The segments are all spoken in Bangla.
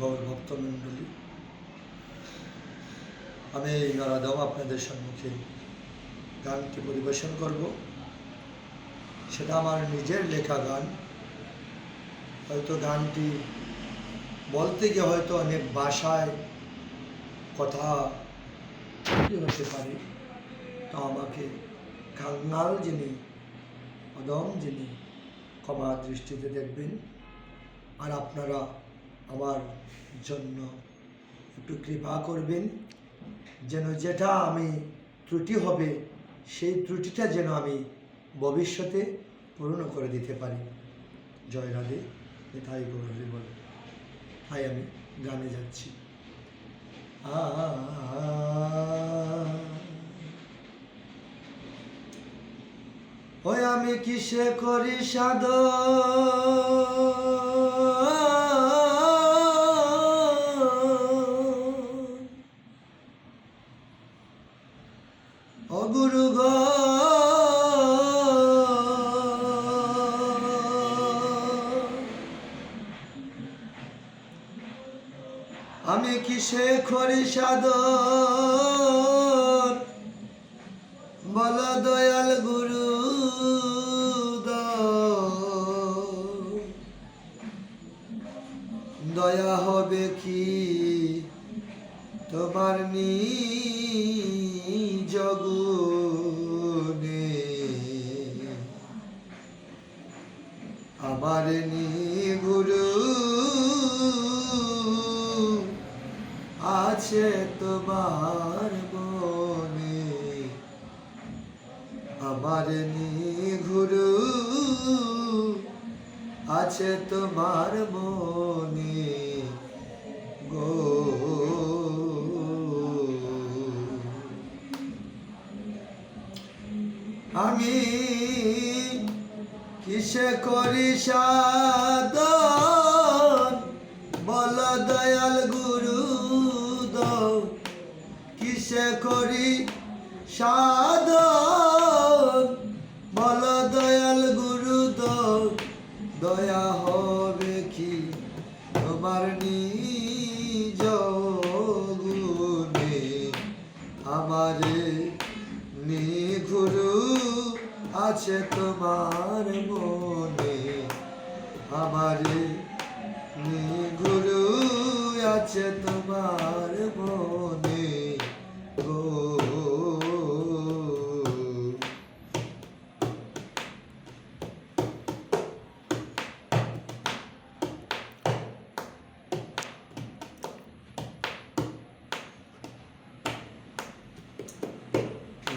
গৌর ভক্তমণ্ডলী আমি এই নরাদাও আপনাদের সম্মুখে গানটি পরিবেশন করব। সেটা আমার নিজের লেখা গান। হয়তো গানটি বলতে গিয়ে হয়তো অনেক ভাষায় কথা হতে পারে। তো আমাকে কাঙ্গাল যিনি, অদম যিনি ক্ষমা দৃষ্টিতে দেখবেন, আর আপনারা আমার জন্য একটু কৃপা করবেন যেন যেটা আমি ত্রুটি হবে, সেই ত্রুটিটা যেন আমি ভবিষ্যতে পূর্ণ করে দিতে পারি। জয় রাধে তাই গৌরী বলে। তাই আমি গানে যাচ্ছি। আ ওই আমি কিসে করি সাদ আমি কিসে করি সাদর বল দয়াল গুরু দয়া হবে কি তোমার নি জগুনে আমার নি গুরু আছে তোমার আমার নিঘুরু আছে তোমার মনে গো। আমি কিসে করি সাদন করি সাধন বল দয়াল গুরু দয়া হবে কি? তোমার নিজ গুণে আমারে নি গুরু আছে তোমার মনে। আমারে নি গুরু আছে তোমার মনে। গো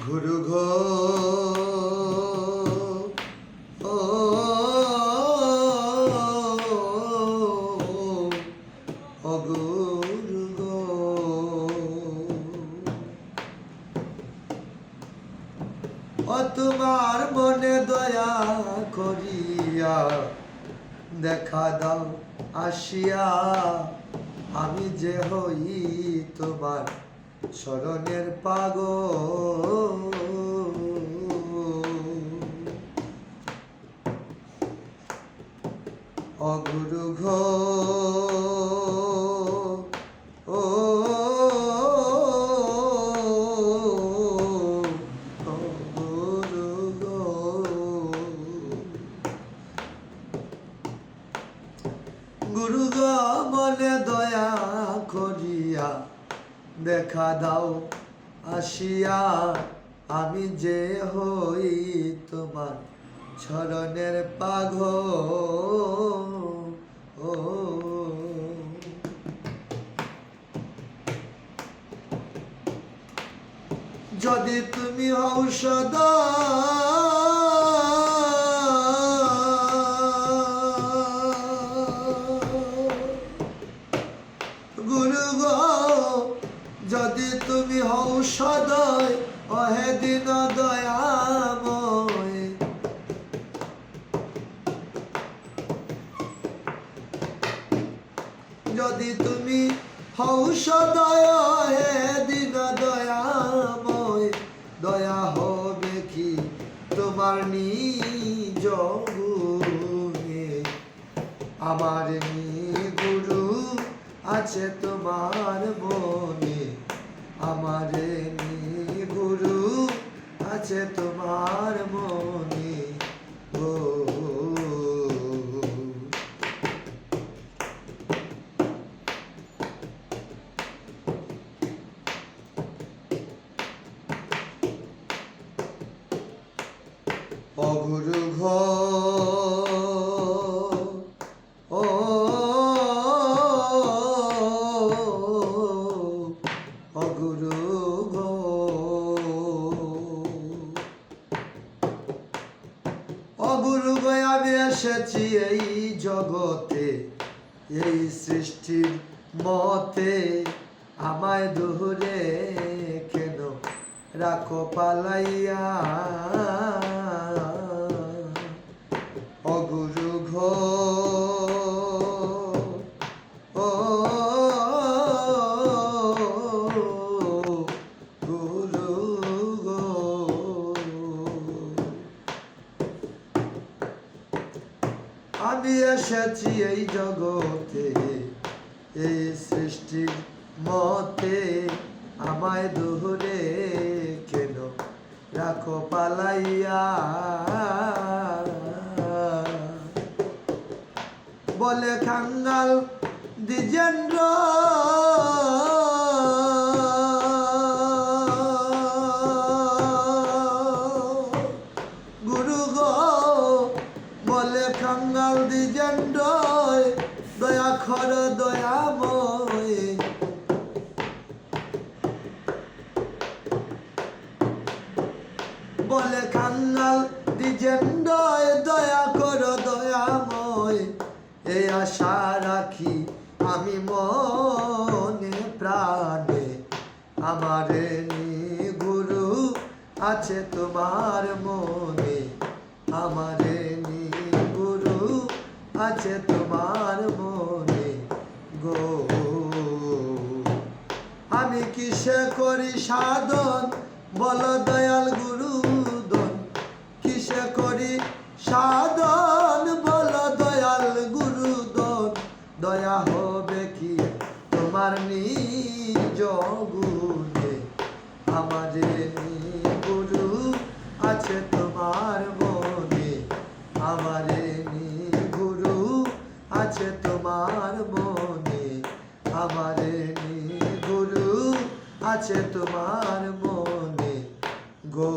ঘুরু দয়া করিয়া দেখা দাও আসিয়া আমি যে হই তোমার স্মরণের পাগ অগুরু ঘো গুরু মনে দয়া করিয়া দেখা দাও, আসিয়া আমি যে হই তোমার চরণের পাঘ ও। যদি তুমি ঔষধ যদি তুমি হও সদয় হে দিন দয়াময়। দয়া হবে কি তোমার নিজ আমার নি গুরু আছে তোমার মনে। আমার নি গুরু আছে তোমার মনে। এসেছি এই জগতে এই সৃষ্টির মতে। আমায় দূরে কেন রাখো পালাইয়া? অগুরু ঘো আমি এসেছি এই জগতে, এই সৃষ্টির মতে। আমায় দূরে কেন? রাখো পালাইয়া। বলে খাঙ্গাল দ্বিজেন্দ্র। খাঙ্গাল দ্বিজেন্দ্র দয়া খর দয়াময় বলে খাঙ্গাল দ্বিজেন্দ্র দয়া কর দয়াময় এই আশা রাখি আমি মনে প্রাণে। আমারে গুরু আছে তোমার মনে। আমারে নি আছে তোমার মনে গো। আমি কিসে করি সাধন? বল দয়াল গুরুদন কিসে করি সাধন? আছে তোমার মনে গো।